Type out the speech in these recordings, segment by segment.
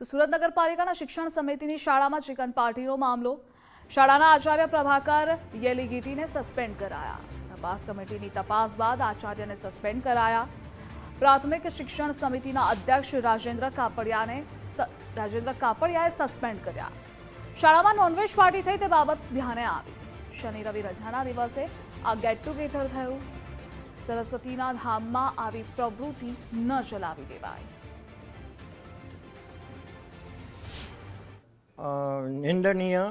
તો સુરત નગરપાલિકાના શિક્ષણ સમિતિની શાળામાં ચિકન પાર્ટીનો મામલો. શાળાના આચાર્ય પ્રભાકર યેલીગીટીને સસ્પેન્ડ કરાયા. તપાસ કમિટીની તપાસ બાદ આચાર્યને સસ્પેન્ડ કરાયા. પ્રાથમિક શિક્ષણ સમિતિના અધ્યક્ષ રાજેન્દ્ર કાપડિયાને રાજેન્દ્ર કાપડિયાએ સસ્પેન્ડ કર્યા. શાળામાં નોનવેજ પાર્ટી થઈ તે બાબત ધ્યાને આવી. શનિ રવિ રજાના દિવસે આ ગેટ ટુગેધર થયું. સરસ્વતીના ધામમાં આવી પ્રવૃત્તિ ન ચલાવી દેવાય. નિંદનીય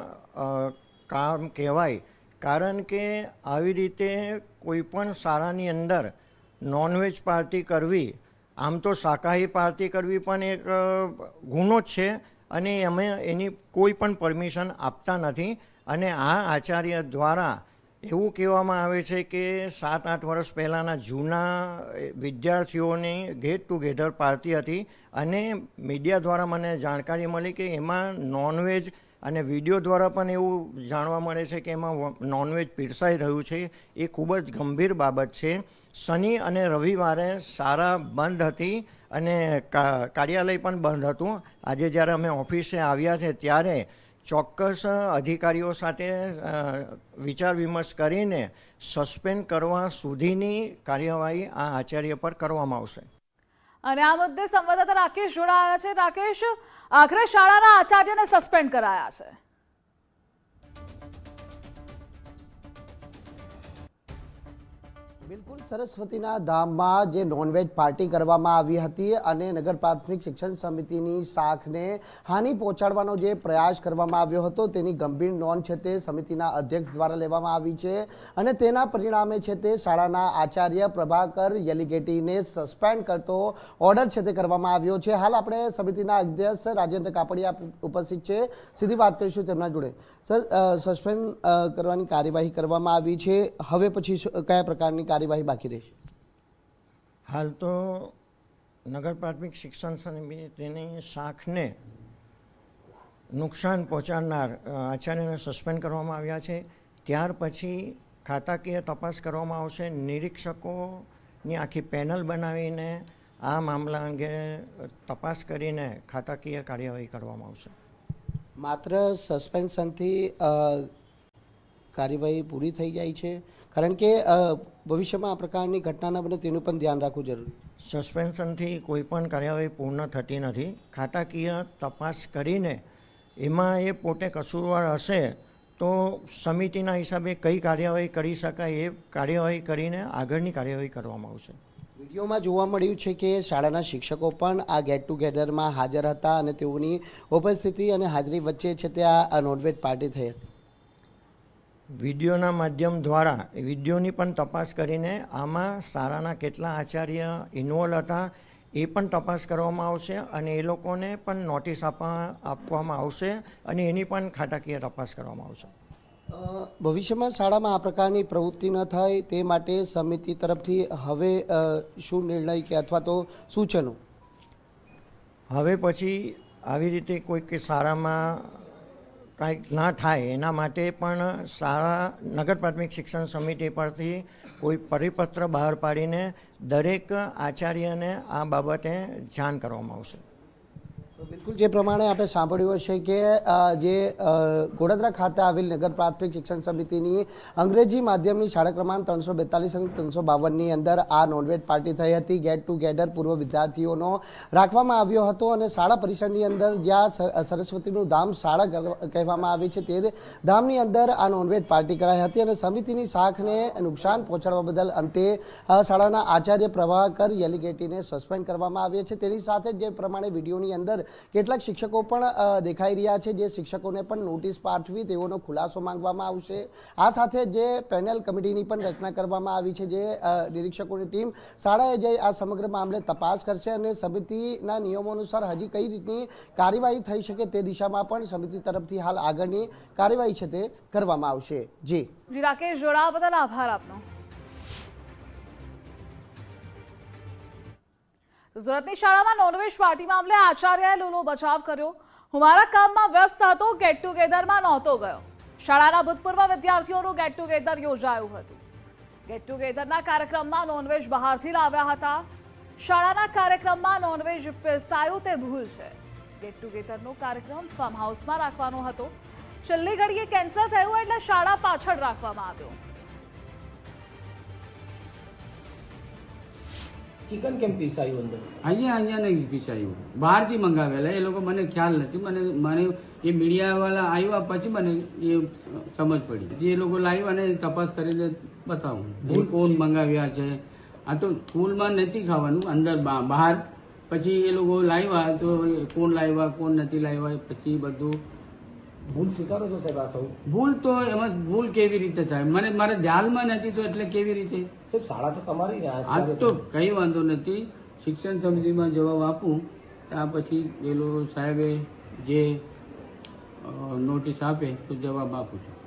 કામ કહેવાય. કારણ કે આવી રીતે કોઈ પણ શાળાની અંદર નોનવેજ પાર્ટી કરવી, આમ તો શાકાહારી પાર્ટી કરવી પણ એક ગુનો જ છે અને અમે એની કોઈ પણ પરમિશન આપતા નથી. અને આ આચાર્ય દ્વારા એવું કહેવામાં આવે છે કે સાત આઠ વર્ષ પહેલાંના જૂના વિદ્યાર્થીઓની ગેટ ટુગેધર પાર્ટી હતી અને મીડિયા દ્વારા મને જાણકારી મળી કે એમાં નોનવેજ અને વીડિયો દ્વારા પણ એવું જાણવા મળે છે કે એમાં નોનવેજ પીરસાઈ રહ્યું છે. એ ખૂબ જ ગંભીર બાબત છે. શનિ અને રવિવારે સારા બંધ હતી અને કાર્યાલય પણ બંધ હતું. આજે જ્યારે અમે ઓફિસે આવ્યા છે ત્યારે ચોક્કસ અધિકારીઓ સાથે વિચાર વિમર્શ કરીને સસ્પેન્ડ કરવા સુધીની કાર્યવાહી આ આચાર્ય પર કરવામાં આવશે. અને આ મુદ્દે સંવાદદાતા રાકેશ જોડાયા છે. રાકેશ, આખરે શાળાના આચાર્યને સસ્પેન્ડ કરાયા છે. બિલકુલ સરસ્વતીના ધામમાં જે નોનવેજ પાર્ટી કરવામાં આવી હતી અને નગર પ્રાથમિક શિક્ષણ સમિતિની શાખને હાનિ પહોંચાડવાનો જે પ્રયાસ કરવામાં આવ્યો હતો, તેની ગંભીર નોંધ છે તે સમિતિના અધ્યક્ષ દ્વારા લેવામાં આવી છે અને તેના પરિણામે છે તે શાળાના આચાર્ય પ્રભાકર યલિગેટીને સસ્પેન્ડ કરતો ઓર્ડર છે તે કરવામાં આવ્યો છે. હાલ આપણે સમિતિના અધ્યક્ષ રાજેન્દ્ર કાપડિયા ઉપસ્થિત છે. સીધી વાત કરીશું તેમના જોડે. સર સસ્પેન્ડ કરવાની કાર્યવાહી કરવામાં આવી છે. હવે પછી કયા પ્રકારની કાર્યવાહી બાકી રહેશે? હાલ તો નગર પ્રાથમિક શિક્ષણ સમિતિની શાખને નુકસાન પહોંચાડનાર આચાર્યને સસ્પેન્ડ કરવામાં આવ્યા છે. ત્યાર પછી ખાતાકીય તપાસ કરવામાં આવશે. નિરીક્ષકોની આખી પેનલ બનાવીને આ મામલા અંગે તપાસ કરીને ખાતાકીય કાર્યવાહી કરવામાં આવશે. માત્ર સસ્પેન્શનથી કાર્યવાહી પૂરી થઈ જાય છે. કારણ કે ભવિષ્યમાં આ પ્રકારની ઘટના ન બને તેનું પણ ધ્યાન રાખવું જરૂરી. સસ્પેન્શનથી કોઈ પણ કાર્યવાહી પૂર્ણ થતી નથી. ખાતાકીય તપાસ કરીને એમાં એ પોતે કસૂરવાર હશે તો સમિતિના હિસાબે કઈ કાર્યવાહી કરી શકાય એ કાર્યવાહી કરીને આગળની કાર્યવાહી કરવામાં આવશે. વિડીયોમાં જોવા મળ્યું છે કે શાળાના શિક્ષકો પણ આ ગેટ ટુગેધરમાં હાજર હતા અને તેઓની ઉપસ્થિતિ અને હાજરી વચ્ચે છે તે આ નોનવેજ પાર્ટી થઈ હતી વિડીયોના માધ્યમ દ્વારા વિડીયોની પણ તપાસ કરીને આમાં શાળાના કેટલા આચાર્ય ઇન્વોલ્વ હતા એ પણ તપાસ કરવામાં આવશે અને એ લોકોને પણ નોટિસ આપવા આપવામાં આવશે અને એની પણ ખાતાકીય તપાસ કરવામાં આવશે. ભવિષ્યમાં શાળામાં આ પ્રકારની પ્રવૃત્તિ ન થાય તે માટે સમિતિ તરફથી હવે શું નિર્ણય કે અથવા તો સૂચનો? હવે પછી આવી રીતે કોઈક શાળામાં કાંઈક ના થાય, એના માટે પણ શાળા, નગર પ્રાથમિક શિક્ષણ સમિતિ પરથી કોઈ પરિપત્ર બહાર પાડીને દરેક આચાર્યને આ બાબતે જાણ કરવામાં આવશે. બિલકુલ જે પ્રમાણે આપણે સાંભળ્યું હશે કે જે ગોડદરા ખાતે આવેલ નગર પ્રાથમિક શિક્ષણ સમિતિની અંગ્રેજી માધ્યમની શાળા ક્રમાંક ત્રણસો બેતાલીસ અને ત્રણસો બાવનની અંદર આ નોનવેજ પાર્ટી થઈ હતી. ગેટ ટુગેધર પૂર્વ વિદ્યાર્થીઓનો રાખવામાં આવ્યો હતો અને શાળા પરિસરની અંદર જ્યાં સર- સરસ્વતીનું ધામ શાળા કહેવામાં આવે છે તે ધામની અંદર આ નોનવેજ પાર્ટી કરાઈ હતી અને સમિતિની શાખને નુકસાન પહોંચાડવા બદલ અંતે શાળાના આચાર્ય પ્રભાકર યલિગેટીને સસ્પેન્ડ કરવામાં આવ્યા છે. તેની સાથે જે પ્રમાણે વિડીયોની અંદર કેટલાક શિક્ષકો પણ દેખાઈ રહ્યા છે જે શિક્ષકોને પણ નોટિસ પાઠવી તેઓનો ખુલાસો માંગવામાં આવશે. આ સાથે જે પેનલ કમિટીની પણ રચના કરવામાં આવી છે, જે નિરીક્ષકોની ટીમ શાળાએ જઈ આ સમગ્ર મામલે તપાસ કરશે અને સમિતિના નિયમો અનુસાર હજી કઈ રીતની કાર્યવાહી થઈ શકે તે દિશામાં પણ સમિતિ તરફથી હાલ આગળની કાર્યવાહી છે તે કરવામાં આવશે. જી. રાકેશ જોડાવા બદલ આભાર આપનો. સુરતની શાળામાં નોનવેજ પાર્ટી મામલે આચાર્યએ લૂનો બચાવ કર્યો. હું મારા કામમાં વ્યસ્ત હતો ગેટ ટુગેધરમાં નહોતો ગયો. શાળાના ભૂતપૂર્વ વિદ્યાર્થીઓનું ગેટ ટુગેધર યોજાયું હતું. ગેટ ટુગેધરના કાર્યક્રમમાં નોનવેજ બહારથી લાવ્યા હતા. શાળાના કાર્યક્રમમાં નોનવેજ પીરસાયું તે ભૂલ છે. ગેટ ટુગેધરનો કાર્યક્રમ ફાર્મ હાઉસમાં રાખવાનો હતો. છેલ્લી ઘડીએ કેન્સલ થયું એટલે શાળા પાછળ રાખવામાં આવ્યો. ચિકન કેમ પીસાયું અંદર? અહીંયા અહીંયા નહીં પીસાયું બહારથી મંગાવેલા. એ લોકો મને ખ્યાલ નથી. મને મને એ મીડિયાવાળા આવ્યા પછી મને એ સમજ પડી. જે લોકો લાવ્યા ને એ તપાસ કરીને બતાવું. એ કોણ મંગાવ્યા છે. આ તો સ્કૂલમાં નથી ખાવાનું. અંદર બહાર પછી એ લોકો લાવ્યા તો કોણ લાવ્યા કોણ નથી લાવ્યા પછી બધું ભૂલ સ્વીકારો છો સાહેબ આ થયું ભૂલ તો એમાં ભૂલ કેવી રીતે થાય? મને મારે ધ્યાનમાં નથી તો એટલે કેવી રીતે? સાહેબ શાળા તો તમારી આજ તો કઈ વાંધો નથી. શિક્ષણ સમિતિમાં જવાબ આપું. ત્યાં પછી લોકો સાહેબે જે નોટિસ આપે તો જવાબ આપું છું.